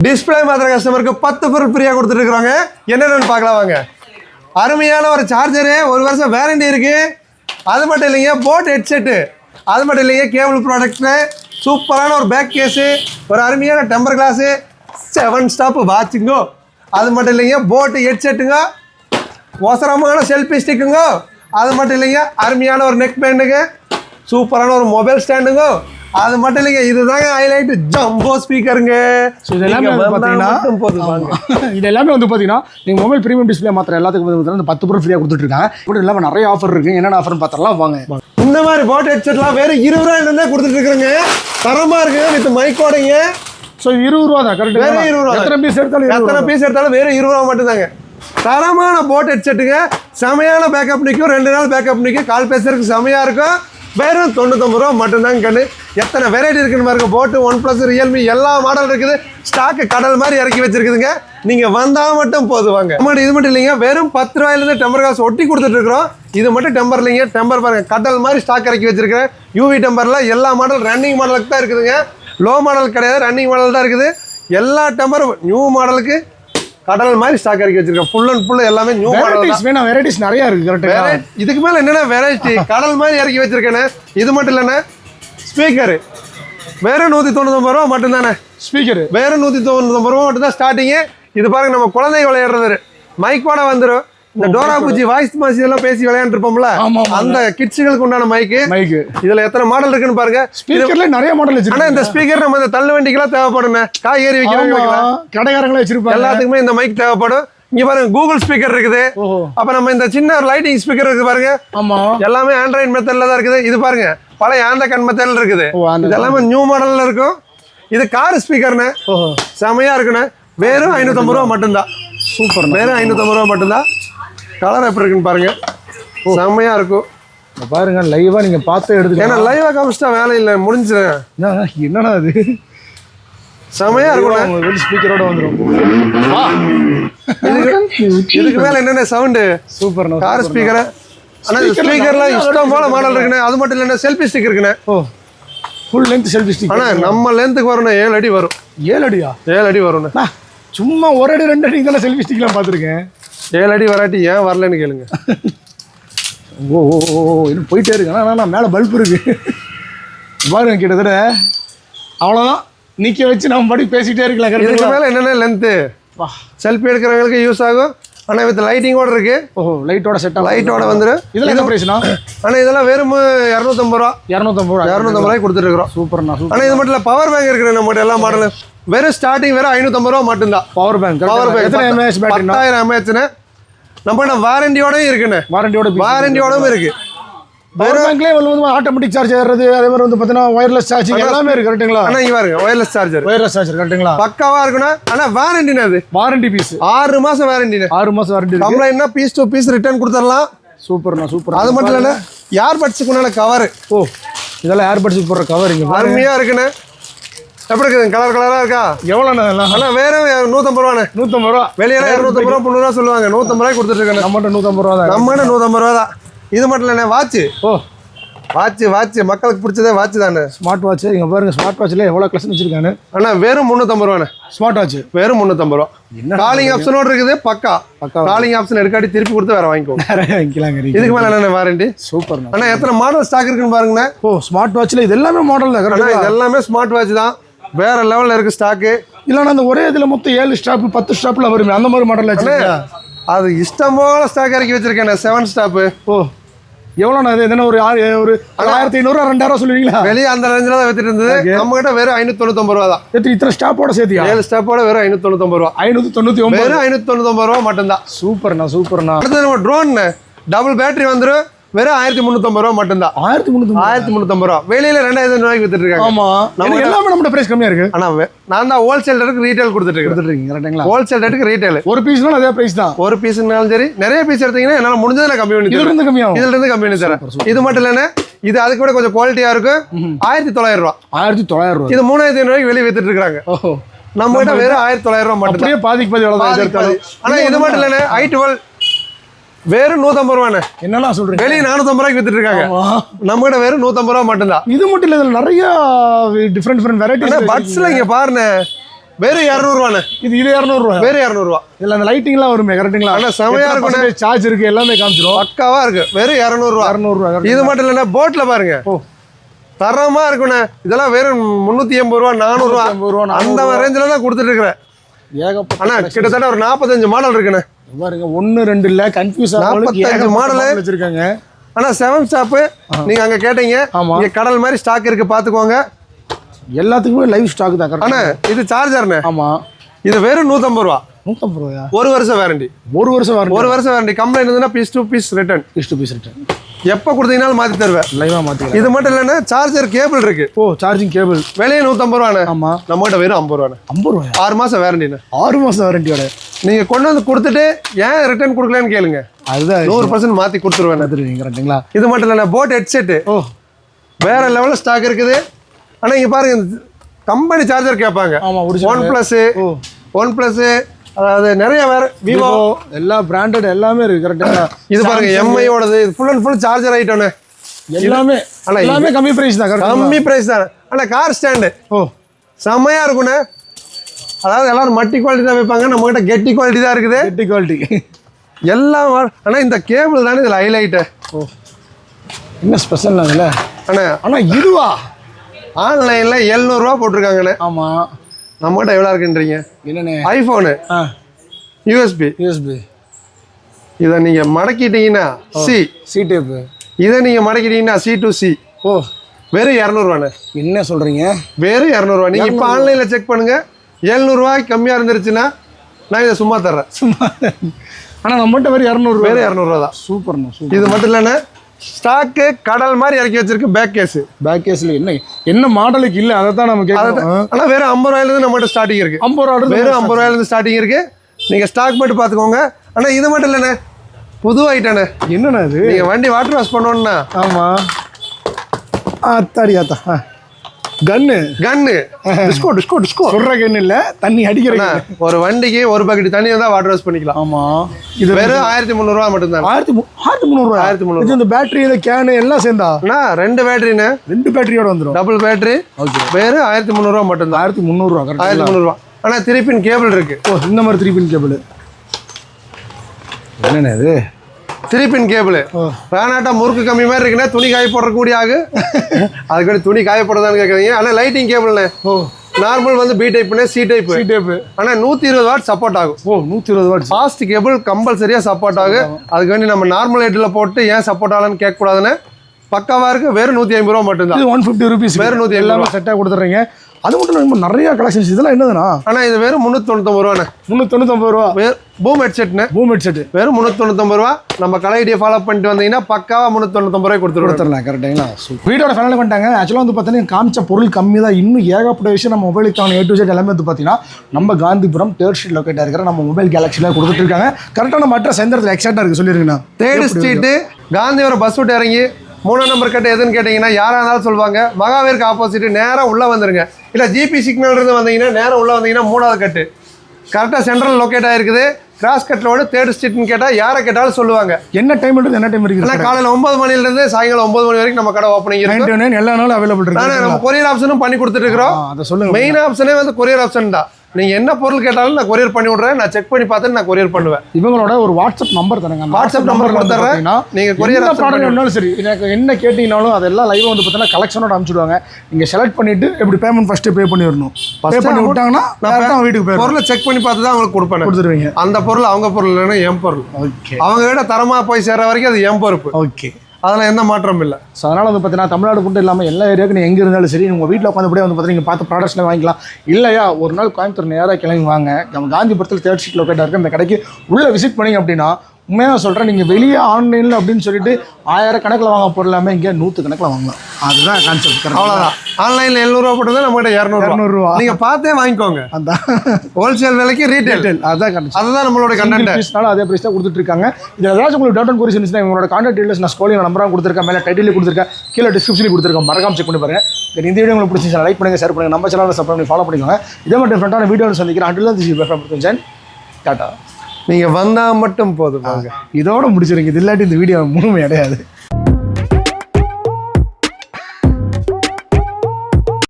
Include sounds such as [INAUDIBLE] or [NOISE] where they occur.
Display மாத்திர கஸ்டமருக்கு பத்து பொருள் ஃப்ரீயாக கொடுத்துட்டு இருக்கிறாங்க என்னென்னு பார்க்கலாம் வாங்க. அருமையான ஒரு சார்ஜரு ஒரு வருஷம் வேரண்டி இருக்குது அது மட்டும் இல்லைங்க போட் ஹெட்செட்டு அது மட்டும் இல்லைங்க கேபிள் ப்ராடக்ட்டு சூப்பரான ஒரு பேக் கேஸு ஒரு அருமையான டெம்பர் கிளாஸு செவன் ஸ்டாப் வாட்சுங்கோ அது மட்டும் இல்லைங்க போட்டு ஹெட்செட்டுங்க ஒசரமான செல்ஃபி ஸ்டிக்குங்க அது மட்டும் இல்லைங்க அருமையான ஒரு நெக் பேண்டுங்க சூப்பரான ஒரு மொபைல் ஸ்டாண்டுங்க அது மட்டும் இல்லைங்க இதுதாங்க ஹைலைட் ஜம்போ ஸ்பீக்கருங்க இது எல்லாமே வந்து பார்த்தீங்கன்னா நீங்கள் மொபைல் ப்ரீமியம் டிஸ்பிளே மாத்திரம் எல்லாத்துக்கும் வந்து இந்த பத்து பொருள் ஃப்ரீயாக கொடுத்துட்ருக்காங்க. இப்படி இல்லாமல் நிறைய ஆஃபர் இருக்குது என்னென்ன ஆஃபர்னு பார்த்தரலாம் வாங்க. இந்த மாதிரி போட் ஹெட்செட்லாம் வேற இருபது ரூபாயிலிருந்தே கொடுத்துட்டு இருக்கிறேங்க தரமா இருக்குங்க வித் மைக்கோடைங்க ஸோ இருபது ரூபா தான் கரெக்ட் வேற இருபது ரூபா எத்தனை பீஸ் எடுத்தாலும் எத்தனை பீஸ் எடுத்தாலும் வெறும் இருபது ரூபா மட்டும்தாங்க. தரமான போட் ஹெட்செட்டுங்க செமையான பேக்கப் நிற்கும் ரெண்டு நாள் பேக்கப் நிற்கும் கால் பேசுறதுக்கு செமையா இருக்கும். வெறும் தொண்ணூத்தொம்பது ரூபா மட்டும்தாங்க கண்ணு. எத்தனை வெரைட்டி இருக்குன்னு பாருங்க. போட்டு ஒன் ப்ளஸ் ரியல்மி எல்லா மாடல் இருக்குது. ஸ்டாக்கு கடல் மாதிரி இறக்கி வச்சிருக்குதுங்க. நீங்க வந்தா மட்டும் போதுவாங்க ஆமாம் இது மட்டும் இல்லைங்க. வெறும் பத்து ரூபாயிலிருந்து டெம்பர் காசு ஒட்டி கொடுத்துட்டு இருக்கிறோம். இது மட்டும் டெம்பர் இல்லைங்க. டெம்பர் பாருங்க. கடல் மாதிரி ஸ்டாக் இறக்கி வச்சிருக்கிறேன். யூவி டெம்பர்ல எல்லா மாடல் ரன்னிங் மாடலுக்கு தான் இருக்குதுங்க. லோ மாடல் கிடையாது. ரன்னிங் மாடல் தான் இருக்குது. எல்லா டெம்பரும் நியூ மாடலுக்கு கடல் மாதிரி ஸ்டாக் இறக்கி வச்சிருக்கேன். ஃபுல் அண்ட் ஃபுல் எல்லாமே நியூ வெரைட்டிஸ் வேணா வெரைட்டிஸ் நிறைய கரெக்டாக Variety- இதுக்கு மேல என்னென்ன வெரைட்டி கடல் மாதிரி இறக்கி வச்சிருக்கேனே. இது மட்டும் இல்லைண்ணே. ஸ்பீக்கரு வேற நூற்றி தொண்ணூத்தொம்பது ரூபா மட்டும்தானே? ஸ்பீக்கர் வேற நூற்றி தொண்ணூத்தொம்பது ரூபா மட்டும் தான் ஸ்டார்டிங்கு இது பாருங்க நம்ம குழந்தை விளையாடுறது மைக்கோட வந்துடும் இந்த டோரா பூச்சி வாய்ஸ் மாசி எல்லாம் பேசி விளையாண்டுருப்போம்ல. அந்த கிட்ஸுகளுக்கு உண்டான மைக்கு மைக்கு இதுல எத்தனை மாடல் இருக்குன்னு பாருங்க. ஸ்பீக்கர்ல நிறைய மாடல் ஆனா வச்சிருக்காங்க இந்த ஸ்பீக்கர் நம்ம இந்த தள்ளு வண்டிக்கெல்லாம் தேவைப்படுமே. காய்கறி வைக்கலாம். கடைக்காரங்களே வச்சிருப்பாங்க. எல்லாத்துக்குமே இந்த மைக் தேவைப்படும். இங்க பாருங்க கூகுள் ஸ்பீக்கர் இருக்குது. அப்ப நம்ம இந்த சின்ன ஒரு லைட்டிங் ஸ்பீக்கர் இருக்கு பாருங்க. ஆமா. எல்லாமே ஆண்ட்ராய்டு மெத்தட்ல தான் இருக்குது. இது பாருங்க பழைய ஆந்த கண் மெத்தட்ல இருக்குது. இது எல்லாமே நியூ மாடல்ல இருக்கும். இது கார் ஸ்பீக்கர்னு செமையா இருக்குண்ணே. வெறும் ஐநூத்தம்பது ரூபா மட்டும்தான். சூப்பர் வெறும் ஐநூத்தம்பது ரூபா மட்டும்தான். கலர் எப்படி இருக்குன்னு பாருங்க. செமையா இருக்கும். பாருங்க லைவா நீங்க பார்த்து ஏன்னா எடுத்துக்கலாம் லைவா காமிச்சிட்டா வேலை இல்லை. முடிஞ்சிடும் என்ன- என்னடா அது? செமையா இருக்கும் உங்க வெளி ஸ்பீக்கரோட வந்துரும். இதுக்கு மேல என்னென்ன சவுண்டு சூப்பர் கார் ஸ்பீக்கர் ஆனா இந்த Speaker ல ஸ்பீக்கர்ல நிறைய இஷ்டம் போல மாடல் இருக்குண்ணே. அது மட்டும் இல்லைன்னா செல்ஃபி ஸ்டிக் இருக்குண்ணே. ஓ ஃபுல் லென்த் செல்ஃபி ஸ்டிக் ஆனா நம்ம லென்த்துக்கு வரணும் ஏழு அடி வரும். ஏழு அடியா? ஏழு அடி வரும்ண்ணே. அண்ணா, சும்மா ஒரு அடி ரெண்டு அடி தானே செல்ஃபி ஸ்டிக்லாம் பார்த்துருக்கேன். ஏழு அடி வராட்டி ஏன் வரலன்னு கேளுங்க. ஓ ஓ ஓ இன்னும் போயிட்டே இருக்கு. ஆனால் நான் மேலே பல்ப் இருக்கு. பாருங்க கிட்டத்தட்ட அவ்வளோதான் நிற்க வச்சு நம்ம படி பேசிட்டே இருக்கலாம் இதுக்கு மேல என்னென்ன லென்த்து வா. செல்ஃபி எடுக்கிறவங்களுக்கு யூஸ் ஆகும். ஆனா வித் லைட்டிங்கோட இருக்கு. ஓஹோ லைட்டோட செட் ஆகும் லைட்டோட வந்துடும் இதில் என்ன ப்ரைஸ்ண்ணா ஆனா இதெல்லாம் வெறும் இரநூத்தம்பது ரூபா. இரநூத்தம்பது ரூபா. இரநூத்தம்பது ரூபாய்க்கு கொடுத்துட்டு இருக்கிறோம் சூப்பர்ண்ணா சூப்பர் ஆனா இது மட்டும் இல்ல பவர் பேங்க் இருக்கிற நம்மகிட்ட எல்லா மாடலும் வெறும் ஸ்டார்டிங் வெறும் ஐநூத்தம்பது ரூபா மட்டும்தான். பவர் பேங்க் பவர் பேங்க் எத்தனை எம்ஏஹெச் பத்தாயிரம் எம்ஏஹெச்னு நம்மகிட்ட வாரண்டியோடயும் இருக்குண்ணே. வாரண்டியோட வாரண்டியோடவும் இருக்கு. பவர் பேங்க்லேயே வந்து ஆட்டோமேட்டிக் சார்ஜ் ஏறுறது அதே மாதிரி வந்து பார்த்தீங்கன்னா ஒயர்லெஸ் சார்ஜிங் எல்லாமே இருக்கு கரெக்ட்டுங்களா ஆனா இங்க பாருங்க ஒயர்லெஸ் சார்ஜர் ஒயர்லெஸ் சார்ஜர் கரெக்ட்டுங்களா பக்காவா இருக்குண்ணா ஆனா வாரண்டினா அது. வாரண்டி பீஸ் ஆறு மாசம் வாரண்டினு ஆறு மாதம் வாரண்டி இருக்கு. கம்ப்ளைண்ட்னா பீஸ் டு பீஸ் ரிட்டர்ன் கொடுத்துடலாம். சூப்பர்ண்ணா சூப்பர் அது மட்டும் இல்லைண்ணே யார் பட்ஸுக்கு உண்டான கவர் ஓ இதெல்லாம் ஏர்பட்ஸுக்கு போடுற கவர் இங்கே அருமையா இருக்குண்ணே. எப்படி இருக்குது? கலர் கலரா இருக்கா? எவ்வளோண்ணா இதெல்லாம்? ஆனா வேற நூத்தம்பது ரூபாண்ணே. நூற்றம்பது ரூபா. வெளியெல்லாம் இரநூத்தம்பது ரூபா முந்நூறுவா சொல்லுவாங்க. நூத்தம்பது ரூபாய் கொடுத்துட்டு இருக்கேன் நம்மகிட்ட நூற்றம்பது ரூபா தான். நம்ம நூத்தம்பது ரூபா தான். இது மட்டும் இல்லைண்ணே வாட்ச் ஓ. வாட்ச் வாட்ச் மக்களுக்கு பிடிச்சதே வாட்ச் தானே ஸ்மார்ட் வாட்ச் இங்கே பாருங்க ஸ்மார்ட் வாட்ச்ல எவ்வளோ கலெக்ஷன் வச்சிருக்காங்க. ஆனா வெறும் முந்நூத்தம்பது ரூபாண்ணே. ஸ்மார்ட் வாட்ச் வெறும் முந்நூத்தம்பது ரூபா. காலிங் ஆப்ஷனோட இருக்குது பக்கா. பக்கா. காலிங் ஆப்ஷன் எடுக்காட்டி திருப்பி கொடுத்து வேற வாங்கிக்கோ. [LAUGHS] வாங்கிக்கலாங்க இதுக்கு மேல என்னென்ன வாரண்டி சூப்பர்ண்ணா அண்ணா எத்தனை மாடல் ஸ்டாக் இருக்குன்னு பாருங்கண்ணே. ஓ ஸ்மார்ட் வாட்ச்ல இது எல்லாமே மாடல் தான் அண்ணா இது எல்லாமே ஸ்மார்ட் வாட்ச் தான். வேற லெவல்ல இருக்கு ஸ்டாக்கு இல்லைண்ணா அந்த ஒரே இதில் மொத்தம் ஏழு ஸ்டாப் பத்து ஸ்டாப்ல வருமே அந்த மாதிரி மாடல் அது இஷ்டம் போல ஸ்டாக் இறக்கி வச்சிருக்கேன் செவன் ஸ்டாப்பு ஓ. எவ்வளோண்ணா இது? என்ன ஒரு ஆறு ஒரு ஆயிரத்தி ஐநூறுரூவா ரெண்டாயிரம் சொல்லுவீங்களா? வெளியே அந்த ரேஞ்சில் தான் வித்துட்டு இருந்தது. நம்ம கிட்ட வெறும் ஐநூத்தி தொண்ணூத்தொம்பது ரூபா தான். எத்தனை இத்தனை ஸ்டாப்போட சேர்த்தியா? ஏழு ஸ்டாப்போட வெறும் ஐநூத்தி தொண்ணூத்தொம்பது ரூபா. ஐநூற்றி தொண்ணூற்றி ஒம்பது வெறும் ஐநூத்தி தொண்ணூத்தொம்பது ரூபா மட்டும்தான். சூப்பர்ண்ணா சூப்பர்ண்ணா. அடுத்தது நம்ம ட்ரோன் டபுள் பேட்டரி வந்துரும். வெறும் ஆயிரத்தி முந்நூற்றம்பது ரூபா மட்டும்தான். ஆயிரத்தி முந்நூற்றி ஆயிரத்தி முந்நூற்றம்பது ரூபா. வெளியில ரெண்டாயிரத்தி ரூபாய்க்கு வித்துட்டு இருக்காங்க. ஆமா. எனக்கு எல்லாமே நம்மகிட்ட பிரைஸ் கம்மியா இருக்கு. ஆனா நான் தான் ஹோல்சேல் ரேட்டுக்கு ரீட்டைல் கொடுத்துட்டு இருக்கேன். கரெக்டுங்களா ஹோல்சேல் ரேட்டுக்கு ரீட்டைல் ஒரு பீஸ்னா அதே பிரைஸ் தான். ஒரு பீஸ்னாலும் சரி நிறைய பீஸ் எடுத்தீங்கன்னா என்னால முடிஞ்சதை நான் கம்மி பண்ணி இதுல இருந்து கம்மியாகும். இதுல இருந்து கம்மி பண்ணி தரேன். இது மட்டும் இல்லைண்ணே இது அதுக்கு கூட கொஞ்சம் குவாலிட்டியா இருக்கும் ஆயிரத்தி தொள்ளாயிரம் ரூபா. ஆயிரத்தி தொள்ளாயிரம் ரூபா. இது மூணாயிரத்தி ஐநூறுவாய்க்கு வெளியே வித்துட்டு இருக்காங்க. நம்ம கிட்ட வெறும் ஆயிரத்தி தொள்ளாயிரம் ரூபா மட்டும் பாதிக்கு பாதி. ஆனா இது மட்டும் இல்லைண்ணே ஐ டுவெல் வெறும் நூத்தம்பது ரூபாண்ணே. என்னெல்லாம் சொல்றீங்க? வெளியே நானூத்தம்பது ரூபாய்க்கு வித்துட்டு இருக்காங்க. நம்ம கிட்ட வெறும் நூத்தம்பது ரூபா மட்டும்தான். இது மட்டும் இல்ல இதுல நிறைய டிஃப்ரெண்ட் டிஃப்ரெண்ட் ஆனா வெரைட்டிஸ் பட்ஸ்ல இங்க பாருண்ணே. வெறும் இரநூறுவாண்ணே. இது இது இரநூறுவா? வெறும் இரநூறுவா. இதில் அந்த லைட்டிங்லாம் வருமே கரெக்டுங்களா ஆனா செமையா இருக்குண்ணே. சார்ஜ் இருக்கு? எல்லாமே காமிச்சிரும். பக்காவா இருக்கு. வெறும் இரநூறுவா. இரநூறுவா இது மட்டும் இல்லைன்னா போட்ல பாருங்க. ஓ. தரமா இருக்குண்ணே. இதெல்லாம் வெறும் முந்நூற்றி எண்பது ரூபா நானூறுரூவா ஐம்பது ரூபா அந்த ரேஞ்சில் தான் கொடுத்துட்டு இருக்கிறேன் ஏகப்பட்ட அண்ணா கிட்டத்தட்ட ஒரு நாற்பத்தஞ்சு மாடல் இருக்குண்ணே. பாருங்க ஒன்று ரெண்டு இல்லை கன்ஃபியூஸ் நாற்பத்தஞ்சு model. வச்சிருக்காங்க. அண்ணா செவன் ஷாப்பு நீங்க அங்க கேட்டீங்க. ஆமா. இங்க கடல் மாதிரி ஸ்டாக் இருக்கு பாத்துக்கோங்க. எல்லாத்துக்குமே லைவ் ஸ்டாக் தான் கரெக்ட் இது சார்ஜர்ண்ணே ஆமாம் இது வெறும் நூற்றம்பது ரூபா. நூற்றம்பது ரூபாயா ஒரு வருஷம் வாரண்டி ஒரு வருஷம் வரும் ஒரு வருஷம் வாரண்டி கம்ப்ளைண்ட் இருந்ததுன்னா piece to piece return piece to piece return எப்போ கொடுத்தீங்கனாலும் மாற்றி தருவேன். லைவாக மாற்றிக்கலாம் இது மட்டும் இல்லைன்னா சார்ஜர் கேபிள் இருக்கு. ஓ சார்ஜிங் கேபிள் வெளியே நூற்றம்பது ரூபாண்ணே. ஆமாம் நம்மகிட்ட வெறும் ஐம்பது ரூபாண்ணே. ஐம்பது ரூபாயா? ஆறு மாசம் வாரண்டிண்ணே ஆறு மாதம் வாரண்டியோட நீங்க கொண்டு வந்து கொடுத்துட்டு ஏன் ரிட்டர்ன் கொடுக்கலன்னு கேளுங்க. அதுதான் நூறு பர்சன்ட் மாற்றி கொடுத்துருவேன் கரெக்டுங்களா இது மட்டும் இல்லைண்ணே போட் ஹெட்செட்டு ஓ. வேற லெவலில் ஸ்டாக் இருக்குது. ஆனால் இங்கே பாருங்க கம்பெனி சார்ஜர் கேட்பாங்க. ஆமாம் ஒன் ப்ளஸ்ஸு ஒன் ப்ளஸ்ஸு அதாவது நிறைய வேற விவோ எல்லா பிராண்டட் எல்லாமே இருக்கு கரெக்டுங்களா இது பாருங்க எம்ஐயோடது இது ஃபுல் அண்ட் ஃபுல் சார்ஜர் ஐட்டம்னு எல்லாமே ஆனா இது- எல்லாமே கம்மி பிரைஸ் தான் கரெக்ட் கம்மி பிரைஸ் தான். ஆனால் கார் ஸ்டாண்டு ஓ. செம்மையா இருக்குண்ணே. அதாவது எல்லாரும் மட்டி குவாலிட்டி தான் வைப்பாங்க. நம்ம கிட்ட கெட்டி குவாலிட்டி தான் இருக்குது. எட்டி குவாலிட்டி எல்லாம் ஆனால் இந்த கேபிள் தானே இதில் ஹைலைட்டு ஓ. என்ன ஸ்பெஷல் அதில் அண்ணா. ஆனால் இதுவா? ஆன்லைனில் எழுநூறுவா போட்டிருக்காங்கண்ணே. ஆமாம் நம்மகிட்ட எவ்வளோ இருக்குன்றீங்க என்னண்ணே? ஐஃபோனு யூஎஸ்பி யூஎஸ்பி இதை நீங்கள் மடக்கிட்டீங்கன்னா சி சி டேப்பு இதை நீங்கள் மடக்கிட்டீங்கன்னா சி டு சி ஓ. வெறும் இரநூறுவாண்ணே. என்ன சொல்கிறீங்க வெறும் இரநூறுவா. நீங்கள் இப்போ ஆன்லைனில் செக் பண்ணுங்க. எழுநூறுவாய்க்கு கம்மியாக இருந்துருச்சுன்னா நான் இதை சும்மா தர்றேன். சும்மா. ஆனால் நம்மகிட்ட வெறும் இரநூறுவா. வெறும் இரநூறுவா தான். சூப்பர்ண்ணா சூப்பர் இது மட்டும் இல்லைண்ணே. ஸ்டாக்கு கடல் மாதிரி இறக்கி வச்சிருக்கு பேக் கேஸு பேக் கேஸில் என்ன என்ன மாடலுக்கு இல்லை அதை தான் நம்ம கேட்கணும். ஆனால் வெறும் ஐம்பது ரூபாயிலேருந்து நம்மகிட்ட ஸ்டார்டிங் இருக்குது ஐம்பது ரூபா வெறும் ஐம்பது ரூபாயிலேருந்து ஸ்டார்டிங் இருக்குது நீங்கள் ஸ்டாக் மட்டும் பார்த்துக்கோங்க. ஆனால் இது மட்டும் இல்லைண்ணே. புது ஐட்டண்ணே என்னண்ணா இது? நீங்கள் வண்டி வாட்டர் வாஷ் பண்ணணுன்னா ஆமாம் ஆத்தாடி ஆத்தா கன்னு. கன்னு. Disco disco disco. சொல்கிற கன்னு இல்லை தண்ணி அடிக்கிற. ஒரு வண்டிக்கு ஒரு பக்கெட் தண்ணி தான் வாட்டர் வாஷ் பண்ணிக்கலாம். ஆமாம் இது வெறும் ஆயிரத்தி முந்நூறுரூவா மட்டும்தான்? ஆயிரத்தி ஆயிரத்தி முந்நூறுரூவா ஆயிரத்தி முந்நூறு இது இந்த பேட்டரி இந்த கேனு எல்லாம் சேர்ந்தா? அண்ணா ரெண்டு பேட்டரிண்ணே ரெண்டு பேட்டரியோட வந்துடும் டபுள் பேட்டரி ஓகே வெறும் ஆயிரத்தி முந்நூறுரூவா மட்டும்தான். ஆயிரத்தி முந்நூறுரூவா கரெக்டாக ஆயிரத்தி முந்நூறுரூவா ஆனால் திருப்பின் கேபிள் இருக்கு. ஓ இந்த மாதிரி த்ரீ பின் கேபிள் என்னண்ணே இது? திருப்பின் கேபிள். வேணாட்டா முறுக்கு கம்மி மாதிரி இருக்குன்னா துணி காய போடுறக்கூடிய ஆகு அதுக்கு துணி காய போடுறதான்னு கேட்குறீங்க ஆனால் லைட்டிங் கேபிள்ண்ணே. ஓ. நார்மல் வந்து பி டைப்னு சி டைப் சி டேப்பு ஆனால் நூற்றி இருபது வாட் சப்போர்ட் ஆகும். ஓ நூற்றி இருபது வாட்ஸ் ஃபாஸ்ட் கேபிள் கம்பல்சரியாக சப்போர்ட் ஆகும். அதுக்கு வேண்டி நம்ம நார்மல் ஹெட்டில் போட்டு ஏன் சப்போர்ட் ஆகலன்னு கேட்கக்கூடாதுன்னு பக்காவாக இருக்குது வெறும் நூற்றி ஐம்பது ரூபா மட்டும்தான். ஒன் ஃபிஃப்டி ருபீஸ் வேறு நூற்றி எல்லாமே செட்டாக கொடுத்துட்றீங்க. அது மட்டும் இல்லாமல் நிறைய கலெக்ஷன்ஸ் இதெல்லாம் என்னதுண்ணா? ஆனால் இது வெறும் முந்நூற்றி தொண்ணூத்தொம்பது ரூபாண்ணே முந்நூற்றொண்ணூத்தொம்பது ரூபா. பூம் ஹெட்செட்னு பூம் ஹெட் செட்டு வெறும் முந்நூற்றி தொண்ணூத்தொம்பது ரூபா. நம்ம கலைடியை ஃபாலோ பண்ணிட்டு வந்தீங்கன்னா பக்காவாக முந்நூற்றி தொண்ணூத்தொம்பது ரூபாய் கொடுத்துருவோம். கொடுத்துடலாம் கரெக்டுங்களா வீடோட ஃபைனல் பண்ணிட்டாங்க. ஆக்சுவலாக வந்து பார்த்தீங்கன்னா காமிச்ச பொருள் கம்மி தான். இன்னும் ஏகப்பட்ட விஷயம் நம்ம மொபைலுக்கு தேவையான ஏ டு ஜெட் எல்லாமே வந்து பார்த்தீங்கன்னா நம்ம காந்திபுரம் தேர்ட் ஸ்ட்ரீட் லொக்கேட்டாக இருக்கிற நம்ம மொபைல் கேலக்ஸியில் கொடுத்துட்டு இருக்காங்க. கரெக்டாக நம்ம அட்ரஸ் எந்த இடத்துல எக்ஸாக்டாக இருக்குது சொல்லிருங்கண்ணா. தேர்டு ஸ்ட்ரீட்டு காந்திவரம் பஸ் விட்டு இறங்கி மூணாம் நம்பர் கட்டு எதுன்னு கேட்டிங்கன்னா யாராக இருந்தாலும் சொல்லுவாங்க. மகாவீருக்கு ஆப்போசிட் நேராக உள்ளே வந்துருங்க. இல்லை ஜிபி சிக்னல் இருந்து வந்தீங்கன்னா நேராக உள்ளே வந்தீங்கன்னா மூணாவது கட்டு கரெக்டாக சென்ட்ரல் லொக்கேட் ஆயிருக்குது. கிராஸ் கட்டிலோட தேர்ட் ஸ்ட்ரீட்னு கேட்டால் யாரை கேட்டாலும் சொல்லுவாங்க. என்ன டைம் என்ன டைம் இருக்குது ஆனால் காலையில் ஒன்பது மணிலேருந்து சாயங்காலம் ஒன்பது மணி வரைக்கும் நம்ம கடை ஓப்பனிங் நைன் எல்லா நாளும் அவைலபிள் இருக்கு நம்ம கொரியர் ஆப்ஷனும் பண்ணி கொடுத்துட்டு இருக்கிறோம். அதை மெயின் ஆப்ஷனே வந்து கொரியர் ஆப்ஷன் தான் நீங்கள் என்ன பொருள் கேட்டாலும் நான் கொரியர் பண்ணி விட்றேன். நான் செக் பண்ணி பார்த்துட்டு நான் கொரியர் பண்ணுவேன். இவங்களோட ஒரு வாட்ஸ்அப் நம்பர் தரங்க. வாட்ஸ்அப் number numberல வந்து கொடுத்துட்றேன். பார்த்தீங்கன்னா, நீங்க courier என்ன option ப்ராடக்ட் வேணாலும் சரி எனக்கு என்ன கேட்டீங்கனாலும் அதெல்லாம் லைவ் வந்து பார்த்தீங்கன்னா கலெக்ஷனோட அனுப்பிச்சுடுவாங்க. நீங்க செலக்ட் பண்ணிட்டு எப்படி பேமெண்ட் ஃபர்ஸ்ட் பே பண்ணிடணும். பே பண்ணி விட்டாங்கன்னா நான் வீட்டுக்கு போயிடும் பொருளை செக் பண்ணி பார்த்து தான் அவங்களுக்கு கொடுப்பேன் கொடுத்துருவீங்க. அந்த பொருள் அவங்க பொருள் இல்லைன்னா என் பொருள். ஓகே அவங்க விட தரமா போய் சேர்ற வரைக்கும் அது என் பொறுப்பு. ஓகே அதில் எந்த மாற்றமும் இல்லை. ஸோ அதனால் வந்து பார்த்தீங்கன்னா தமிழ்நாடு மட்டும் இல்லாமல் எல்லா ஏரியாவுக்கு நீங்கள் எங்கே இருந்தாலும் சரி உங்கள் வீட்டில் உட்காந்துபடியே வந்து பார்த்தீங்கன்னா பார்த்து ப்ராடக்ட்ஸ்லாம் வாங்கிக்கலாம். இல்லையா ஒரு நாள் கோயம்புத்தூர் நேராக கிளம்பி வாங்க. நம்ம காந்திபுரத்தில் தேர்ட் ஸ்ட்ரீட் லொக்கேட்டாக இருக்குது அந்த கடைக்கு உள்ளே விசிட் பண்ணீங்க அப்படின்னா உண்மையாக சொல்கிறேன் நீங்கள் வெளியே ஆன்லைனில் அப்படின்னு சொல்லிட்டு ஆயிரம் கணக்கில் வாங்க பொருளாமல் இங்கே நூற்று கணக்கில் வாங்கலாம். அதுதான் கான்செப்ட் அவ்வளோதான் ஆன்லைனில் எழுநூறுவா போட்டு நம்ம கிட்ட இரநூறுவா. இரநூறுவா. நீங்கள் பார்த்தே வாங்கிக்கோங்க. அதான். ஹோல்சேல் விலைக்கு ரீட்டைல் அதான் கண்டிப்பாக அதுதான் நம்மளோட கண்டென்ட் அதே ப்ரைஸ் தான் கொடுத்துட்டு இருக்காங்க இதில் ஏதாச்சும் உங்களுக்கு டவுட் அண்ட் குறிஸ் இருந்துச்சுன்னா இவங்களோட கான்டாக்ட் டீடைல்ஸ் நான் ஸ்கோலிங் நம்பராக கொடுத்துருக்கேன் மேலே டைட்டில் கொடுத்துருக்கேன் கீழே டிஸ்கிரிப்ஷனில் கொடுத்துருக்கேன். மறக்காம செக் பண்ணி பாருங்க. Then இந்த வீடியோ உங்களுக்கு பிடிச்சிருந்தா லைக் பண்ணுங்க ஷேர் பண்ணுங்க. நம்ம சேனலை சப்ஸ்கிரைப் பண்ணி ஃபாலோ பண்ணிக்கோங்க. இதே மாதிரி டிஃப்ரெண்டான வீடியோ சந்திக்கிறேன். அண்டில் திஸ் டாட்டா நீங்கள் வந்தால் மட்டும் போதும் வாங்க. இதோட முடிச்சிருங்க. இது இல்லாட்டி இந்த வீடியோ முழுமை அடையாது.